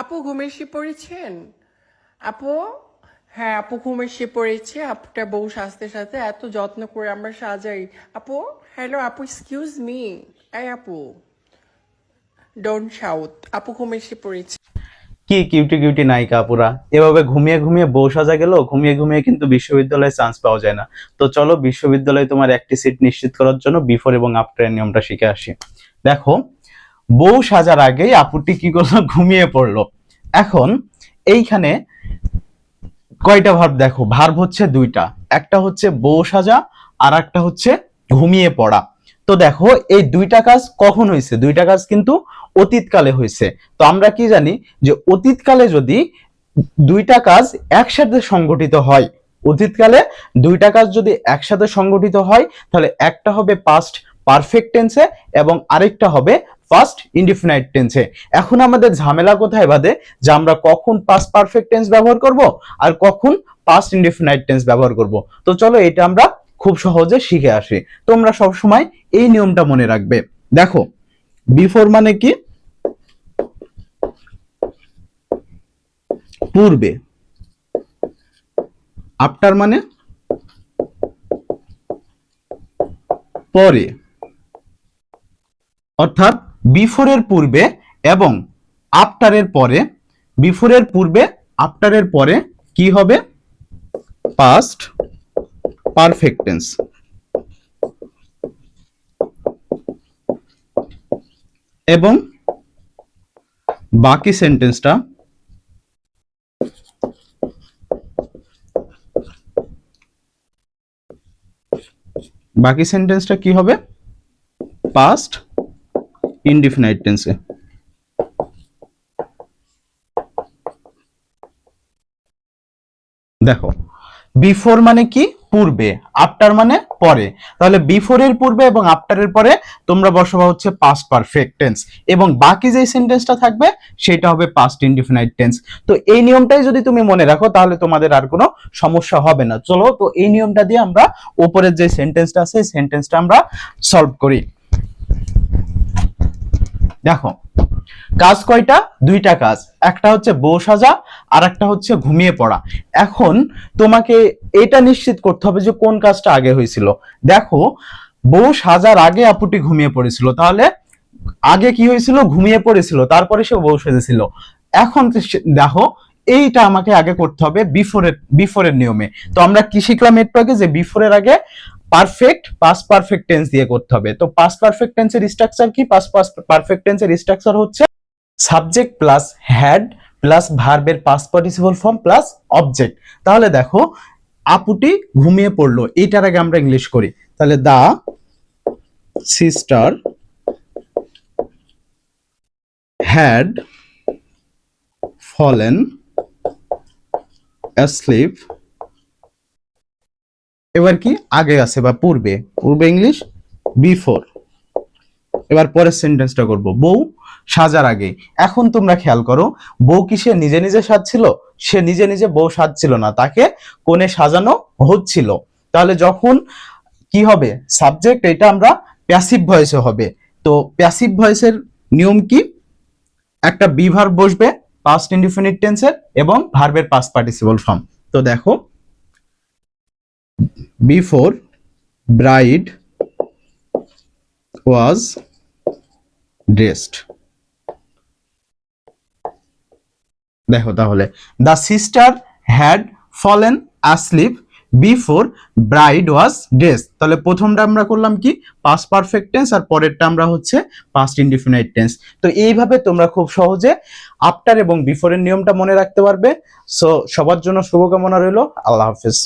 আপু ঘুমে এসে পড়েছেন? আপু? হ্যাঁ আপু ঘুমে এসে পড়েছে। আপুটা বউ সাজতে সাথে এত যত্ন করে আমরা সাজাই। আপু? হ্যালো, আপু এক্সকিউজ মি এই আপু ডোন্ট শাউট আপু ঘুমে এসে পড়েছে। কি কিউটি কিউটি নায়িকা আপুরা? এভাবে ঘুমিয়ে ঘুমিয়ে বউ সাজা গেল, ঘুমিয়ে ঘুমিয়ে কিন্তু বিশ্ববিদ্যালয়ে চান্স পাওয়া যায় না। তো চলো বিশ্ববিদ্যালয়ে তোমার একটি সিট নিশ্চিত করার জন্য বিফোর এবং আফটার নিয়মটা শিখে আসি। দেখো বউ সাজার আগেই আপুটি কি করল? ঘুমিয়ে পড়ল। এখন এইখানে কয়টা ভার্ব দেখো? ভার্ব হচ্ছে দুইটা। একটা হচ্ছে বউ সাজা, আর একটা হচ্ছে ঘুমিয়ে পড়া। তো দেখো, এই দুইটা কাজ কখন হয়েছে দুইটা কাজ কিন্তু অতীতকালে হয়েছে তো আমরা কি জানি যে অতীতকালে যদি দুইটা কাজ একসাথে সংগঠিত হয়, অতীতকালে দুইটা কাজ যদি একসাথে সংগঠিত হয়, তাহলে একটা হবে পাস্ট পারফেক্ট টেন্সে এবং আরেকটা হবে ফার্স্ট ইনডিফিনাইট টেন্সে এখন আমাদের ঝামেলা কোথায় বাদে? যে আমরা কখন পাস্ট পারফেক্ট টেন্স ব্যবহার করব আর কখন পাস্ট ইনডিফিনাইট টেন্স ব্যবহার করব। তো চলো এটা আমরা খুব সহজে শিখে আসি। তোমরা সব সময় এই নিয়মটা মনে রাখবে। দেখো বিফোর মানে কি? পূর্বে। আফটার মানে? পরে। অর্থাৎ বিফোরের পূর্বে এবং আফটারের পরে। বিফোরের পূর্বে আফটারের পরে কি হবে? পাস্ট পারফেক্ট টেন্স এবং বাকি সেন্টেন্সটা বাকি সেন্টেন্সটা কি হবে? পাস্ট ইনডিফিনাইট টেন্সে দেখো বিফোর মানে কি? পূর্বে আফটার মানে পরে। তাহলে বিফোরের পূর্বে এবং আফটারের পরে তোমরা বসাবা হচ্ছে পাস্ট পারফেক্ট টেন্স এবং বাকি যে সেন্টেন্সটা থাকবে, সেটা হবে পাস্ট ইনডিফিনাইট টেন্স তো এই নিয়মটাই যদি তুমি মনে রাখো, তাহলে তোমাদের আর কোনো সমস্যা হবে না। চলো, তো এই নিয়মটা দিয়ে আমরা উপরের যে সেন্টেন্সটা আছে সেন্টেন্সটা আমরা সলভ করি। দেখো, কাজ কয়টা? দুইটা কাজ। একটা হচ্ছে বউ সাজা, আর একটা হচ্ছে ঘুমিয়ে পড়া। এখন তোমাকে এটা নিশ্চিত করতে হবে যে কোন কাজটা আগে হয়েছিল। দেখো, বউ সাজার আগে আপুটি ঘুমিয়ে পড়েছিল। তাহলে আগে কি হয়েছিল? ঘুমিয়ে পড়েছিল। তারপরে সে বউ সেজেছিল। এখন দেখো, এইটা আমাকে আগে করতে হবে বিফোরের বিফোরের নিয়মে। তো আমরা কি শিখলাম একটু আগে? যে বিফোরের আগে পারফেক্ট পাস পারফেক্ট টেন্স দিয়ে করতে হবে। তো পাস পারফেক্ট টেন্সের স্ট্রাকচার কি? পাস পাস পারফেক্ট টেন্সের স্ট্রাকচার হচ্ছে সাবজেক্ট প্লাস হ্যাড প্লাস ভার্বের past participle form plus object তাহলে দেখো, আপুটি ঘুমিয়ে পড়ল। এইটার আগে আমরা ইংলিশ করি। তাহলে the sister had fallen asleep এবার কি? আগে আছে বা পূর্বে? পূর্বে ইংলিশ? বিফোর এবার পরের সেন্টেন্সটা করব। বউ সাজার আগে। এখন তোমরা খেয়াল করো বউ কি সে নিজে নিজে সাজছিল? সে নিজে নিজে বউ সাজছিল না। তাকে কোণে সাজানো হচ্ছিল। তাহলে যখন কি হবে? সাবজেক্ট এটা আমরা প্যাসিভ ভয়েসে হবে। তো প্যাসিভ ভয়েসের নিয়ম কি? একটা বিভার বসবে পাস্ট ইনডিফিনিট টেন্সের এবং ভার্বের পাস্ট পার্টিসিপল ফর্ম তো দেখো বিফোর ব্রাইড ওয়াজ ড্রেসড দেখো তাহলে the sister had fallen asleep before bride was dress তাহলে প্রথমটা আমরা করলাম কি? পাস্ট পারফেক্ট টেন্স আর পরেরটা আমরা হচ্ছে পাস্ট ইনডিফিনাইট টেন্স তো এইভাবে তোমরা খুব সহজে আফটার এবং বিফোরের নিয়মটা মনে রাখতে পারবে। সো সবার জন্য শুভকামনা রইল। আল্লাহ হাফিজ।